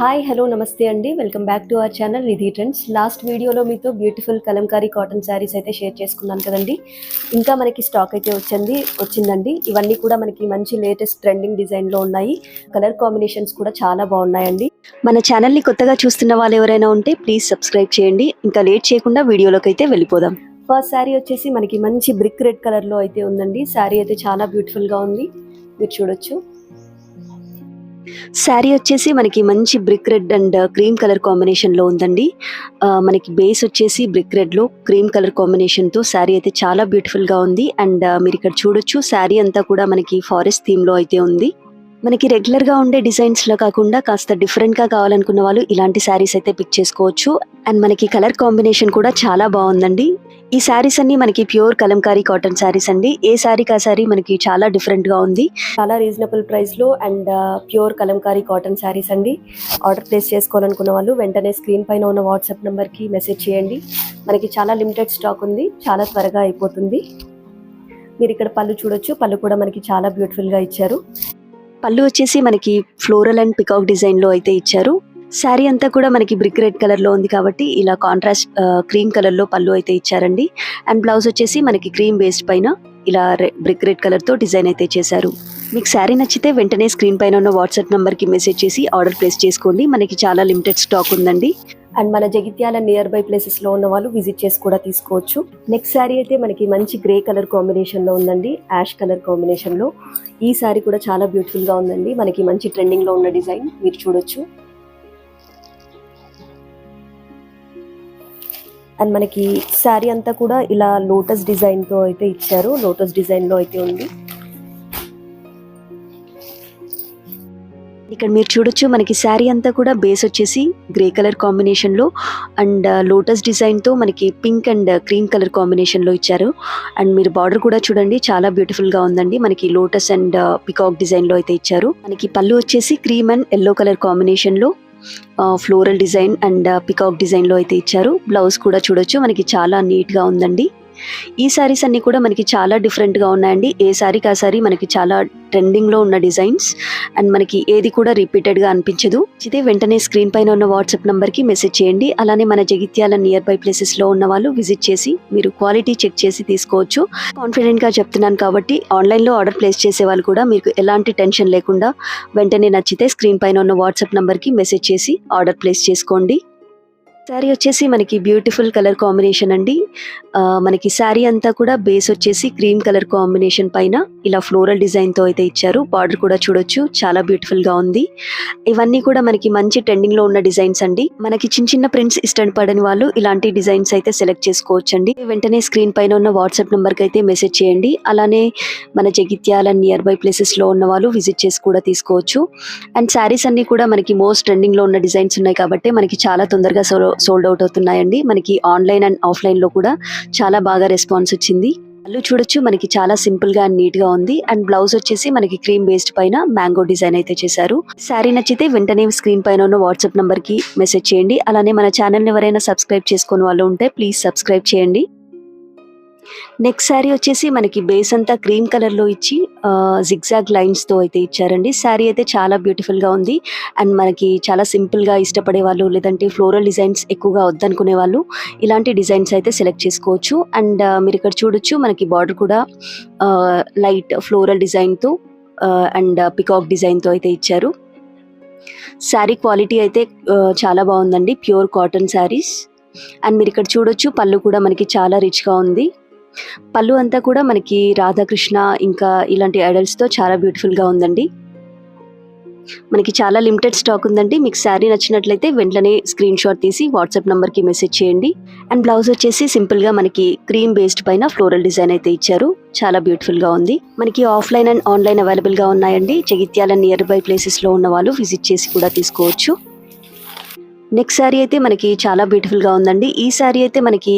Hi hello నమస్తే అండి. Welcome back to our channel Ridhi trends last వీడియోలో మీతో బ్యూటిఫుల్ కలంకారీ కాటన్ శారీస్ అయితే షేర్ చేసుకున్నాను కదండి. ఇంకా మనకి స్టాక్ అయితే వచ్చింది వచ్చిందండి. ఇవన్నీ కూడా మనకి మంచి లేటెస్ట్ ట్రెండింగ్ డిజైన్లో ఉన్నాయి. కలర్ కాంబినేషన్స్ కూడా చాలా బాగున్నాయండి. మన ఛానల్ని కొత్తగా చూస్తున్న వాళ్ళు ఎవరైనా ఉంటే ప్లీజ్ సబ్స్క్రైబ్ చేయండి. ఇంకా లేట్ చేయకుండా వీడియోలోకి అయితే వెళ్ళిపోదాం. ఫస్ట్ శారీ వచ్చేసి మనకి మంచి బ్రిక్ రెడ్ కలర్లో అయితే ఉందండి. శారీ అయితే చాలా బ్యూటిఫుల్గా ఉంది. మీరు చూడొచ్చు. శారీ వచ్చేసి మనకి మంచి brick red and uh, cream colour కాంబినేషన్లో ఉందండి. ఆ, మనకి బేస్ వచ్చేసి బ్రిక్ రెడ్లో క్రీమ్ కలర్ కాంబినేషన్తో శారీ అయితే చాలా బ్యూటిఫుల్గా ఉంది. అండ్ uh, మీరు ఇక్కడ చూడొచ్చు శారీ అంతా కూడా మనకి ఫారెస్ట్ థీమ్లో అయితే ఉంది. మనకి రెగ్యులర్గా ఉండే డిజైన్స్లో కాకుండా కాస్త డిఫరెంట్గా కావాలనుకున్న వాళ్ళు ఇలాంటి శారీస్ అయితే పిక్ చేసుకోవచ్చు. అండ్ మనకి కలర్ కాంబినేషన్ కూడా చాలా బాగుందండి. ఈ శారీస్ అన్ని మనకి ప్యూర్ కలంకారీ కాటన్ శారీస్ అండి. ఏ శారీ కా శారీ మనకి చాలా డిఫరెంట్గా ఉంది. చాలా రీజనబుల్ ప్రైస్లో and pure uh, Kalamkari cotton saris అండి. ఆర్డర్ ప్లేస్ చేసుకోవాలనుకున్న వాళ్ళు వెంటనే స్క్రీన్ పైన ఉన్న వాట్సాప్ నెంబర్కి మెసేజ్ చేయండి. మనకి చాలా లిమిటెడ్ స్టాక్ ఉంది. చాలా త్వరగా అయిపోతుంది. మీరు ఇక్కడ పళ్ళు చూడొచ్చు. పళ్ళు కూడా మనకి చాలా బ్యూటిఫుల్గా ఇచ్చారు. పళ్ళు వచ్చేసి మనకి ఫ్లోరల్ అండ్ పికాక్ డిజైన్లో అయితే ఇచ్చారు. శారీ అంతా కూడా మనకి బ్రిక్ రెడ్ కలర్లో ఉంది కాబట్టి ఇలా కాంట్రాస్ట్ క్రీమ్ కలర్లో పళ్ళు అయితే ఇచ్చారండి. అండ్ బ్లౌజ్ వచ్చేసి మనకి క్రీమ్ బేస్డ్ పైన ఇలా బ్రిక్ రెడ్ కలర్తో డిజైన్ అయితే చేశారు. మీకు శారీ నచ్చితే వెంటనే స్క్రీన్ పైన ఉన్న వాట్సాప్ నెంబర్కి మెసేజ్ చేసి ఆర్డర్ ప్లేస్ చేసుకోండి. మనకి చాలా లిమిటెడ్ స్టాక్ ఉందండి. అండ్ మన జగిత్యాల నియర్ బై ప్లేసెస్లో ఉన్న వాళ్ళు విజిట్ చేసి కూడా తీసుకోవచ్చు. నెక్స్ట్ శారీ అయితే మనకి మంచి గ్రే కలర్ కాంబినేషన్లో ఉందండి. యాష్ కలర్ కాంబినేషన్లో. ఈ శారీ కూడా చాలా బ్యూటిఫుల్గా ఉందండి. మనకి మంచి ట్రెండింగ్లో ఉన్న డిజైన్ మీరు చూడొచ్చు. అండ్ మనకి శారీ అంతా కూడా ఇలా లోటస్ డిజైన్తో అయితే ఇచ్చారు. లోటస్ డిజైన్లో అయితే ఉంది. ఇక్కడ మీరు చూడొచ్చు మనకి శారీ అంతా కూడా బేస్ వచ్చేసి గ్రే కలర్ కాంబినేషన్లో అండ్ uh, లోటస్ డిజైన్తో మనకి పింక్ అండ్ క్రీమ్ కలర్ కాంబినేషన్లో ఇచ్చారు. అండ్ మీరు బార్డర్ కూడా చూడండి చాలా బ్యూటిఫుల్గా ఉందండి. మనకి లోటస్ అండ్ పికాక్ డిజైన్లో అయితే ఇచ్చారు. మనకి పళ్ళు వచ్చేసి క్రీమ్ అండ్ ఎల్లో కలర్ కాంబినేషన్లో ఫ్లోరల్ డిజైన్ అండ్ పికాక్ డిజైన్లో అయితే ఇచ్చారు. బ్లౌజ్ కూడా చూడొచ్చు మనకి చాలా నీట్గా ఉందండి. ఈ శారీస్ అన్నీ కూడా మనకి చాలా డిఫరెంట్గా ఉన్నాయండి. ఏ శారీకి ఆ సారీ మనకి చాలా ట్రెండింగ్లో ఉన్న డిజైన్స్ అండ్ మనకి ఏది కూడా రిపీటెడ్గా అనిపించదు. ఇదే వెంటనే స్క్రీన్ పైన ఉన్న వాట్సాప్ నెంబర్కి మెసేజ్ చేయండి. అలానే మన జగిత్యాల నియర్ బై ప్లేసెస్లో ఉన్న వాళ్ళు విజిట్ చేసి మీరు క్వాలిటీ చెక్ చేసి తీసుకోవచ్చు. కాన్ఫిడెంట్గా చెప్తున్నాను కాబట్టి ఆన్లైన్లో ఆర్డర్ ప్లేస్ చేసే వాళ్ళు కూడా మీకు ఎలాంటి టెన్షన్ లేకుండా వెంటనే నచ్చితే స్క్రీన్ పైన ఉన్న వాట్సాప్ నెంబర్కి మెసేజ్ చేసి ఆర్డర్ ప్లేస్ చేసుకోండి. శారీ వచ్చేసి మనకి బ్యూటిఫుల్ కలర్ కాంబినేషన్ అండి. ఆ, మనకి శారీ అంతా కూడా బేస్ వచ్చేసి క్రీమ్ కలర్ కాంబినేషన్ పైన ఇలా ఫ్లోరల్ డిజైన్తో అయితే ఇచ్చారు. బార్డర్ కూడా చూడొచ్చు. చాలా బ్యూటిఫుల్గా ఉంది. ఇవన్నీ కూడా మనకి మంచి ట్రెండింగ్లో ఉన్న డిజైన్స్ అండి. మనకి చిన్న చిన్న ప్రింట్స్ ఇష్టపడని వాళ్ళు ఇలాంటి డిజైన్స్ అయితే సెలెక్ట్ చేసుకోవచ్చు అండి వెంటనే స్క్రీన్ పైన ఉన్న వాట్సాప్ నెంబర్కి అయితే మెసేజ్ చేయండి. అలానే మన జగిత్యాల నియర్ బై ప్లేసెస్లో ఉన్న వాళ్ళు విజిట్ చేసి కూడా తీసుకోవచ్చు. అండ్ శారీస్ అన్ని కూడా మనకి మోస్ట్ ట్రెండింగ్లో ఉన్న డిజైన్స్ ఉన్నాయి కాబట్టి మనకి చాలా తొందరగా సోల్డ్ అవుట్ అవుతున్నాయండి. మనకి ఆన్లైన్ అండ్ ఆఫ్లైన్లో కూడా చాలా బాగా రెస్పాన్స్ వచ్చింది. పళ్ళు చూడొచ్చు మనకి చాలా సింపుల్గా నీట్గా ఉంది. అండ్ బ్లౌజ్ వచ్చేసి మనకి క్రీమ్ బేస్డ్ పైన మ్యాంగో డిజైన్ అయితే చేశారు. శారీ నచ్చితే వెంటనే స్క్రీన్ పైన ఉన్న వాట్సాప్ నంబర్కి మెసేజ్ చేయండి. అలానే మన ఛానల్ ఎవరైనా సబ్స్క్రైబ్ చేసుకుని వాళ్ళు ఉంటే ప్లీజ్ సబ్స్క్రైబ్ చేయండి. నెక్స్ట్ శారీ వచ్చేసి మనకి బేస్ అంతా క్రీమ్ కలర్లో ఇచ్చి జిగ్జాగ్ లైన్స్తో అయితే ఇచ్చారండి. శారీ అయితే చాలా బ్యూటిఫుల్గా ఉంది. అండ్ మనకి చాలా సింపుల్గా ఇష్టపడే వాళ్ళు లేదంటే ఫ్లోరల్ డిజైన్స్ ఎక్కువగా వద్దనుకునే వాళ్ళు ఇలాంటి డిజైన్స్ అయితే సెలెక్ట్ చేసుకోవచ్చు. అండ్ మీరు ఇక్కడ చూడొచ్చు మనకి బార్డర్ కూడా లైట్ ఫ్లోరల్ డిజైన్తో అండ్ పికాక్ డిజైన్తో అయితే ఇచ్చారు. శారీ క్వాలిటీ అయితే చాలా బాగుందండి. ప్యూర్ కాటన్ శారీస్ అండ్ మీరు ఇక్కడ చూడొచ్చు పళ్ళు కూడా మనకి చాలా రిచ్గా ఉంది. పళ్ళు అంతా కూడా మనకి రాధాకృష్ణ ఇంకా ఇలాంటి ఐడల్స్తో చాలా బ్యూటిఫుల్గా ఉందండి. మనకి చాలా లిమిటెడ్ స్టాక్ ఉందండి. మీకు శారీ నచ్చినట్లయితే వెంటనే స్క్రీన్ షాట్ తీసి వాట్సాప్ నెంబర్కి మెసేజ్ చేయండి. అండ్ బ్లౌజ్ వచ్చేసి సింపుల్గా మనకి క్రీమ్ బేస్డ్ పైన ఫ్లోరల్ డిజైన్ అయితే ఇచ్చారు. చాలా బ్యూటిఫుల్గా ఉంది. మనకి ఆఫ్లైన్ అండ్ ఆన్లైన్ అవైలబుల్గా ఉన్నాయండి. జగిత్యాల నియర్ బై ప్లేసెస్లో ఉన్న వాళ్ళు విజిట్ చేసి కూడా తీసుకోవచ్చు. నెక్స్ట్ శారీ అయితే మనకి చాలా బ్యూటిఫుల్గా ఉందండి. ఈ శారీ అయితే మనకి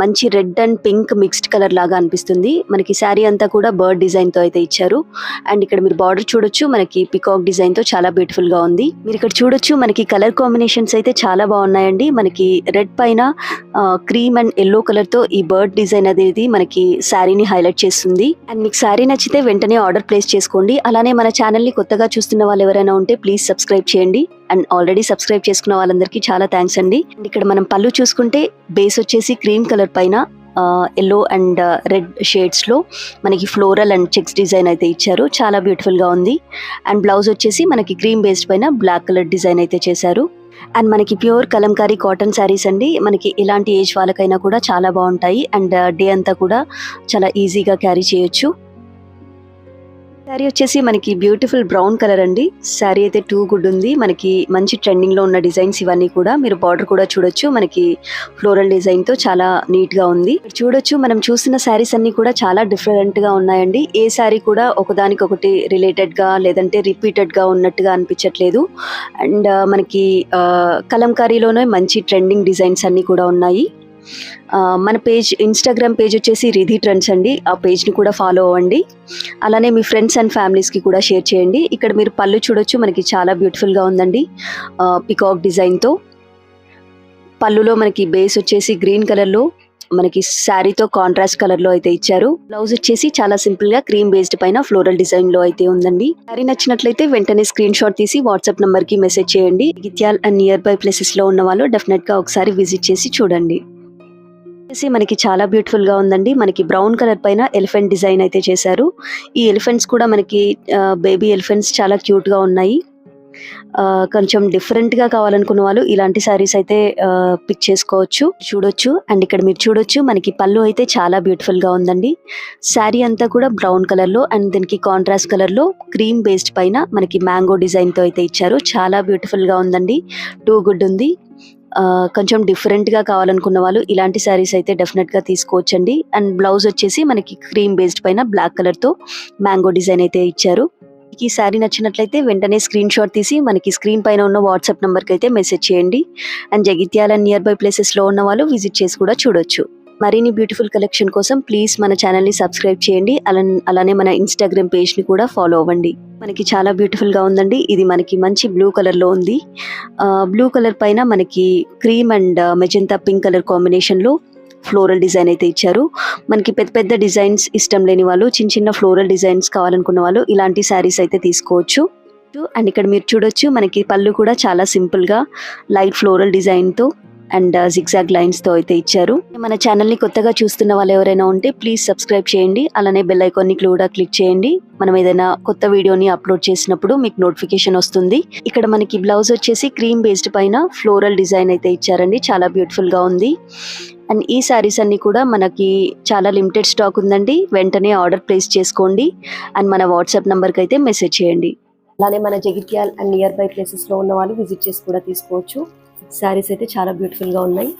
మంచి red and pink mixed colour లాగా అనిపిస్తుంది. మనకి శారీ అంతా కూడా బర్డ్ డిజైన్తో అయితే ఇచ్చారు. అండ్ ఇక్కడ మీరు బార్డర్ చూడొచ్చు మనకి పికాక్ డిజైన్తో చాలా బ్యూటిఫుల్గా ఉంది. మీరు ఇక్కడ చూడొచ్చు మనకి కలర్ కాంబినేషన్స్ అయితే చాలా బాగున్నాయండి. మనకి రెడ్ పైన క్రీమ్ అండ్ ఎల్లో కలర్తో ఈ బర్డ్ డిజైన్ అనేది మనకి శారీని హైలైట్ చేస్తుంది. అండ్ మీకు శారీ నచ్చితే వెంటనే ఆర్డర్ ప్లేస్ చేసుకోండి. అలానే మన ఛానల్ని కొత్తగా చూస్తున్న వాళ్ళు ఎవరైనా ఉంటే ప్లీజ్ సబ్స్క్రైబ్ చేయండి. అండ్ ఆల్రెడీ సబ్స్క్రైబ్ చేసుకున్న వాళ్ళందరికీ చాలా థ్యాంక్స్ అండి. అండ్ ఇక్కడ మనం పళ్ళు చూసుకుంటే బేస్ వచ్చేసి క్రీమ్ కలర్ పైన ఎల్లో అండ్ రెడ్ షేడ్స్లో మనకి ఫ్లోరల్ అండ్ చెక్స్ డిజైన్ అయితే ఇచ్చారు. చాలా బ్యూటిఫుల్గా ఉంది. అండ్ బ్లౌజ్ వచ్చేసి మనకి క్రీమ్ బేస్డ్ పైన బ్లాక్ కలర్ డిజైన్ అయితే చేశారు. అండ్ మనకి ప్యూర్ కలంకారీ కాటన్ శారీస్ అండి. మనకి ఇలాంటి ఏజ్ వాళ్ళకైనా కూడా చాలా బాగుంటాయి. అండ్ డే అంతా కూడా చాలా ఈజీగా క్యారీ చేయొచ్చు. శారీ వచ్చేసి మనకి బ్యూటిఫుల్ బ్రౌన్ కలర్ అండి. శారీ అయితే టూ గుడ్ ఉంది. మనకి మంచి ట్రెండింగ్లో ఉన్న డిజైన్స్ ఇవన్నీ కూడా మీరు బార్డర్ కూడా చూడొచ్చు. మనకి ఫ్లోరల్ డిజైన్తో చాలా నీట్గా ఉంది. చూడొచ్చు మనం చూసిన శారీస్ అన్ని కూడా చాలా డిఫరెంట్గా ఉన్నాయండి. ఏ శారీ కూడా ఒకదానికొకటి రిలేటెడ్గా లేదంటే రిపీటెడ్గా ఉన్నట్టుగా అనిపించట్లేదు. అండ్ మనకి కలంకారీలోనే మంచి ట్రెండింగ్ డిజైన్స్ అన్ని కూడా ఉన్నాయి. మన పేజ్ ఇన్స్టాగ్రామ్ పేజ్ వచ్చేసి రిధి ట్రెండ్స్ అండి. ఆ పేజ్ని కూడా ఫాలో అవ్వండి. అలానే మీ ఫ్రెండ్స్ అండ్ ఫ్యామిలీస్కి కూడా షేర్ చేయండి. ఇక్కడ మీరు పళ్ళు చూడొచ్చు మనకి చాలా బ్యూటిఫుల్గా ఉందండి. పికాక్ డిజైన్తో పళ్ళులో మనకి బేస్ వచ్చేసి గ్రీన్ కలర్లో మనకి శారీతో కాంట్రాస్ట్ కలర్లో అయితే ఇచ్చారు. బ్లౌజ్ వచ్చేసి చాలా సింపుల్గా క్రీమ్ బేస్డ్ పైన ఫ్లోరల్ డిజైన్లో అయితే ఉందండి. శారీ నచ్చినట్లయితే వెంటనే స్క్రీన్ షాట్ తీసి వాట్సాప్ నంబర్కి మెసేజ్ చేయండి. గిత్యాల్ అండ్ నియర్ బై ప్లేసెస్లో ఉన్న వాళ్ళు డెఫినెట్గా ఒకసారి విజిట్ చేసి చూడండి. వచ్చేసి మనకి చాలా బ్యూటిఫుల్గా ఉందండి. మనకి బ్రౌన్ కలర్ పైన ఎలిఫెంట్ డిజైన్ అయితే చేశారు. ఈ ఎలిఫెంట్స్ కూడా మనకి బేబీ ఎలిఫెంట్స్ చాలా క్యూట్గా ఉన్నాయి. ఆ, కొంచెం డిఫరెంట్గా కావాలనుకున్న వాళ్ళు ఇలాంటి సారీస్ అయితే పిక్ చేసుకోవచ్చు. చూడొచ్చు. అండ్ ఇక్కడ మీరు చూడొచ్చు మనకి పళ్ళు అయితే చాలా బ్యూటిఫుల్గా ఉందండి. శారీ అంతా కూడా బ్రౌన్ కలర్లో అండ్ దీనికి కాంట్రాస్ట్ కలర్లో క్రీమ్ బేస్డ్ పైన మనకి మ్యాంగో డిజైన్తో అయితే ఇచ్చారు. చాలా బ్యూటిఫుల్గా ఉందండి. టూ గుడ్ ఉంది. కొంచెం డిఫరెంట్గా కావాలనుకున్న వాళ్ళు ఇలాంటి శారీస్ అయితే డెఫినెట్గా తీసుకోవచ్చండి. అండ్ బ్లౌజ్ వచ్చేసి మనకి క్రీమ్ బేస్డ్ పైన బ్లాక్ కలర్తో మ్యాంగో డిజైన్ అయితే ఇచ్చారు. ఈ శారీ నచ్చినట్లయితే వెంటనే స్క్రీన్ షాట్ తీసి మనకి స్క్రీన్ పైన ఉన్న వాట్సాప్ నెంబర్కి అయితే మెసేజ్ చేయండి. అండ్ జగిత్యాల నియర్ బై ప్లేసెస్లో ఉన్న వాళ్ళు విజిట్ చేసి కూడా చూడొచ్చు. మరిన్ని బ్యూటిఫుల్ కలెక్షన్ కోసం ప్లీజ్ మన ఛానల్ని సబ్స్క్రైబ్ చేయండి. అలా అలానే మన ఇన్స్టాగ్రామ్ పేజ్ని కూడా ఫాలో అవ్వండి. మనకి చాలా బ్యూటిఫుల్గా ఉందండి. ఇది మనకి మంచి బ్లూ కలర్లో ఉంది. బ్లూ కలర్ పైన మనకి cream and magenta pink colour కాంబినేషన్లో ఫ్లోరల్ డిజైన్ అయితే ఇచ్చారు. మనకి పెద్ద పెద్ద డిజైన్స్ ఇష్టం లేని వాళ్ళు చిన్న చిన్న ఫ్లోరల్ డిజైన్స్ కావాలనుకున్న వాళ్ళు ఇలాంటి శారీస్ అయితే తీసుకోవచ్చు. అండ్ ఇక్కడ మీరు చూడొచ్చు మనకి పళ్ళు కూడా చాలా సింపుల్గా లైట్ ఫ్లోరల్ డిజైన్తో అండ్ జిగ్జాగ్ లైన్స్తో అయితే ఇచ్చారు. మన ఛానల్ని కొత్తగా చూస్తున్న వాళ్ళు ఎవరైనా ఉంటే ప్లీజ్ సబ్స్క్రైబ్ చేయండి. అలానే బెల్ ఐకాన్ని కూడా క్లిక్ చేయండి. మనం ఏదైనా కొత్త వీడియోని అప్లోడ్ చేసినప్పుడు మీకు నోటిఫికేషన్ వస్తుంది. ఇక్కడ మనకి బ్లౌజ్ వచ్చేసి క్రీమ్ బేస్డ్ పైన ఫ్లోరల్ డిజైన్ అయితే ఇచ్చారండి. చాలా బ్యూటిఫుల్గా ఉంది. అండ్ ఈ శారీస్ అన్ని కూడా మనకి చాలా లిమిటెడ్ స్టాక్ ఉందండి. వెంటనే ఆర్డర్ ప్లేస్ చేసుకోండి. అండ్ మన వాట్సాప్ నెంబర్కి అయితే మెసేజ్ చేయండి. అలానే మన జగిత్యాల్ అండ్ నియర్ బై ప్లేసెస్లో ఉన్న వాళ్ళు విజిట్ చేసి కూడా తీసుకోవచ్చు. శారీస్ అయితే చాలా బ్యూటిఫుల్గా ఉన్నాయి.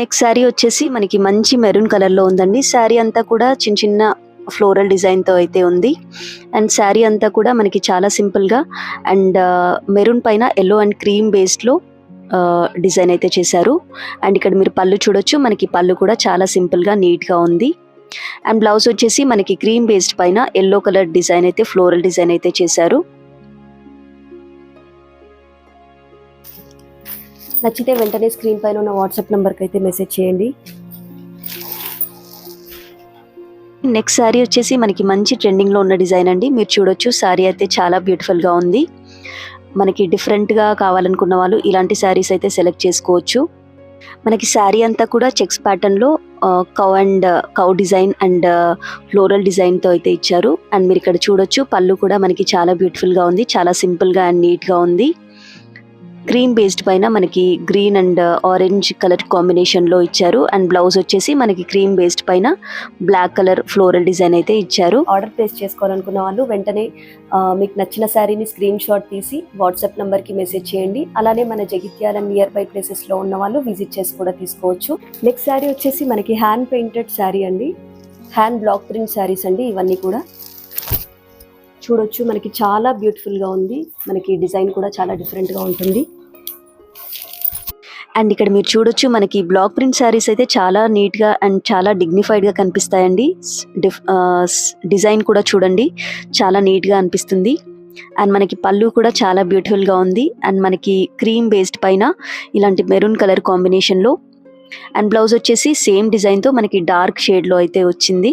నెక్స్ట్ శారీ వచ్చేసి మనకి మంచి మెరూన్ కలర్లో ఉందండి. శారీ అంతా కూడా చిన్న చిన్న ఫ్లోరల్ డిజైన్తో అయితే ఉంది. అండ్ శారీ అంతా కూడా మనకి చాలా సింపుల్గా అండ్ మెరూన్ uh, పైన ఎల్లో అండ్ క్రీమ్ బేస్డ్లో uh, డిజైన్ అయితే చేశారు. అండ్ ఇక్కడ మీరు పళ్ళు చూడొచ్చు. మనకి పళ్ళు కూడా చాలా సింపుల్గా నీట్గా ఉంది. అండ్ బ్లౌజ్ వచ్చేసి మనకి క్రీమ్ బేస్డ్ పైన ఎల్లో కలర్ డిజైన్ అయితే ఫ్లోరల్ డిజైన్ అయితే చేశారు. నచ్చితే వెంటనే స్క్రీన్ పైన ఉన్న వాట్సాప్ నెంబర్కి అయితే మెసేజ్ చేయండి. నెక్స్ట్ శారీ వచ్చేసి మనకి మంచి ట్రెండింగ్లో ఉన్న డిజైన్ అండి. మీరు చూడొచ్చు శారీ అయితే చాలా బ్యూటిఫుల్గా ఉంది. మనకి డిఫరెంట్గా కావాలనుకున్న వాళ్ళు ఇలాంటి శారీస్ అయితే సెలెక్ట్ చేసుకోవచ్చు. మనకి శారీ అంతా కూడా చెక్స్ ప్యాటర్న్లో cow and cow design and floral డిజైన్తో అయితే ఇచ్చారు. అండ్ మీరు ఇక్కడ చూడొచ్చు పళ్ళు కూడా మనకి చాలా బ్యూటిఫుల్గా ఉంది. చాలా సింపుల్గా అండ్ నీట్గా ఉంది. క్రీమ్ బేస్డ్ పైన మనకి గ్రీన్ అండ్ ఆరెంజ్ కలర్ కాంబినేషన్లో ఇచ్చారు. అండ్ బ్లౌజ్ వచ్చేసి మనకి క్రీమ్ బేస్డ్ పైన బ్లాక్ కలర్ ఫ్లోరల్ డిజైన్ అయితే ఇచ్చారు. ఆర్డర్ ప్లేస్ చేసుకోవాలనుకున్న వాళ్ళు వెంటనే మీకు నచ్చిన శారీని స్క్రీన్ షాట్ తీసి వాట్సాప్ నెంబర్కి మెసేజ్ చేయండి. అలానే మన జగిత్యాల నియర్ బై ప్లేసెస్లో ఉన్న వాళ్ళు విజిట్ చేసి కూడా తీసుకోవచ్చు. నెక్స్ట్ శారీ వచ్చేసి మనకి హ్యాండ్ పెయింటెడ్ శారీ అండి. హ్యాండ్ బ్లాక్ ప్రింట్ శారీస్ అండి ఇవన్నీ కూడా. చూడొచ్చు. మనకి చాలా బ్యూటిఫుల్గా ఉంది. మనకి డిజైన్ కూడా చాలా డిఫరెంట్గా ఉంటుంది. అండ్ ఇక్కడ మీరు చూడొచ్చు మనకి బ్లాక్ ప్రింట్ శారీస్ అయితే చాలా నీట్గా అండ్ చాలా డిగ్నిఫైడ్గా కనిపిస్తాయండి. డిజైన్ కూడా చూడండి. చాలా నీట్గా అనిపిస్తుంది. అండ్ మనకి పళ్ళు కూడా చాలా బ్యూటిఫుల్గా ఉంది. అండ్ మనకి క్రీమ్ బేస్డ్ పైన ఇలాంటి మెరూన్ కలర్ కాంబినేషన్లో అండ్ బ్లౌజ్ వచ్చేసి సేమ్ డిజైన్తో మనకి డార్క్ షేడ్లో అయితే వచ్చింది.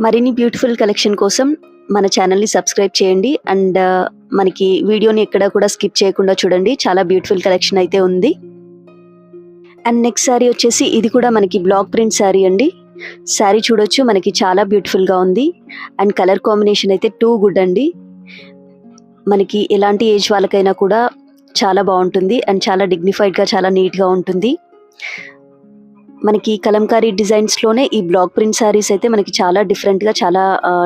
మరిన్ని బ్యూటిఫుల్ కలెక్షన్ కోసం మన ఛానల్ని సబ్స్క్రైబ్ చేయండి. అండ్ uh, మనకి వీడియోని ఎక్కడ కూడా స్కిప్ చేయకుండా చూడండి. చాలా బ్యూటిఫుల్ కలెక్షన్ అయితే ఉంది. అండ్ నెక్స్ట్ శారీ వచ్చేసి ఇది కూడా మనకి బ్లాక్ ప్రింట్ శారీ అండి. శారీ చూడొచ్చు. మనకి చాలా బ్యూటిఫుల్గా ఉంది. అండ్ కలర్ కాంబినేషన్ అయితే టూ గుడ్ అండి. మనకి ఎలాంటి ఏజ్ వాళ్ళకైనా కూడా చాలా బాగుంటుంది. అండ్ చాలా డిగ్నిఫైడ్గా చాలా నీట్గా ఉంటుంది. మనకి కలంకారీ డిజైన్స్లోనే ఈ బ్లాక్ ప్రింట్ శారీస్ అయితే మనకి చాలా డిఫరెంట్గా చాలా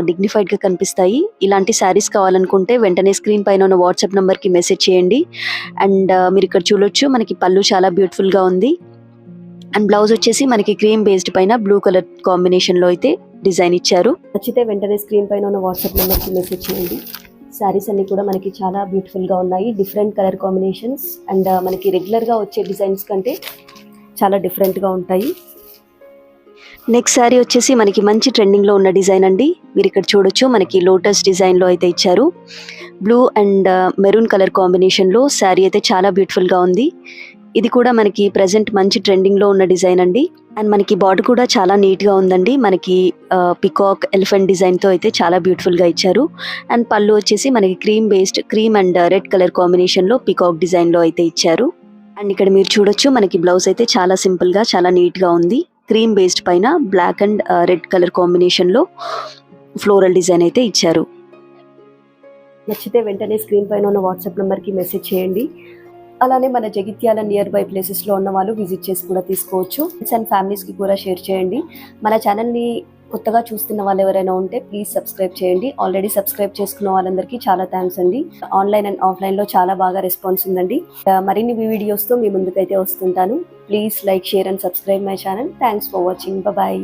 డిగ్నిఫైడ్గా కనిపిస్తాయి. ఇలాంటి శారీస్ కావాలనుకుంటే వెంటనే స్క్రీన్ పైన ఉన్న వాట్సాప్ నెంబర్కి మెసేజ్ చేయండి. అండ్ మీరు ఇక్కడ చూడొచ్చు మనకి పళ్ళు చాలా బ్యూటిఫుల్గా ఉంది. అండ్ బ్లౌజ్ వచ్చేసి మనకి క్రీమ్ బేస్డ్ పైన బ్లూ కలర్ కాంబినేషన్లో అయితే డిజైన్ ఇచ్చారు. నచ్చితే వెంటనే స్క్రీన్ పైన ఉన్న వాట్సాప్ నెంబర్కి మెసేజ్ చేయండి. శారీస్ అన్నీ కూడా మనకి చాలా బ్యూటిఫుల్గా ఉన్నాయి డిఫరెంట్ కలర్ కాంబినేషన్స్. అండ్ మనకి రెగ్యులర్గా వచ్చే డిజైన్స్ కంటే చాలా డిఫరెంట్గా ఉంటాయి. నెక్స్ట్ శారీ వచ్చేసి మనకి మంచి ట్రెండింగ్లో ఉన్న డిజైన్ అండి. మీరు ఇక్కడ చూడొచ్చు మనకి లోటస్ డిజైన్లో అయితే ఇచ్చారు. బ్లూ అండ్ మెరూన్ కలర్ కాంబినేషన్లో శారీ అయితే చాలా బ్యూటిఫుల్గా ఉంది. ఇది కూడా మనకి ప్రజెంట్ మంచి ట్రెండింగ్లో ఉన్న డిజైన్ అండి. అండ్ మనకి బాడీ కూడా చాలా నీట్గా ఉందండి. మనకి పికాక్ ఎలిఫెంట్ డిజైన్తో అయితే చాలా బ్యూటిఫుల్గా ఇచ్చారు. అండ్ పళ్ళు వచ్చేసి మనకి cream based cream and red colour కాంబినేషన్లో పికాక్ డిజైన్లో అయితే ఇచ్చారు. అండ్ ఇక్కడ మీరు చూడొచ్చు మనకి బ్లౌజ్ అయితే చాలా సింపుల్గా చాలా నీట్గా ఉంది. క్రీమ్ బేస్డ్ పైన బ్లాక్ అండ్ రెడ్ కలర్ కాంబినేషన్లో ఫ్లోరల్ డిజైన్ అయితే ఇచ్చారు. నచ్చితే వెంటనే స్క్రీన్ పైన ఉన్న వాట్సాప్ నెంబర్కి మెసేజ్ చేయండి. అలానే మన జగిత్యాల నియర్ బై ప్లేసెస్లో ఉన్న వాళ్ళు విజిట్ చేసి కూడా తీసుకోవచ్చు. ఫ్రెండ్స్ అండ్ ఫ్యామిలీస్కి కూడా షేర్ చేయండి. మన ఛానల్ని కొత్తగా చూస్తున్న వాళ్ళు ఎవరైనా ఉంటే ప్లీజ్ సబ్స్క్రైబ్ చేయండి. ఆల్రెడీ సబ్స్క్రైబ్ చేసుకున్న వాళ్ళందరికీ చాలా థ్యాంక్స్ అండి. ఆన్లైన్ అండ్ ఆఫ్లైన్లో చాలా బాగా రెస్పాన్స్ ఉందండి. మరిన్ని వీడియోస్తో మీ ముందుకైతే వస్తుంటాను. Please like share and subscribe my channel thanks for watching bye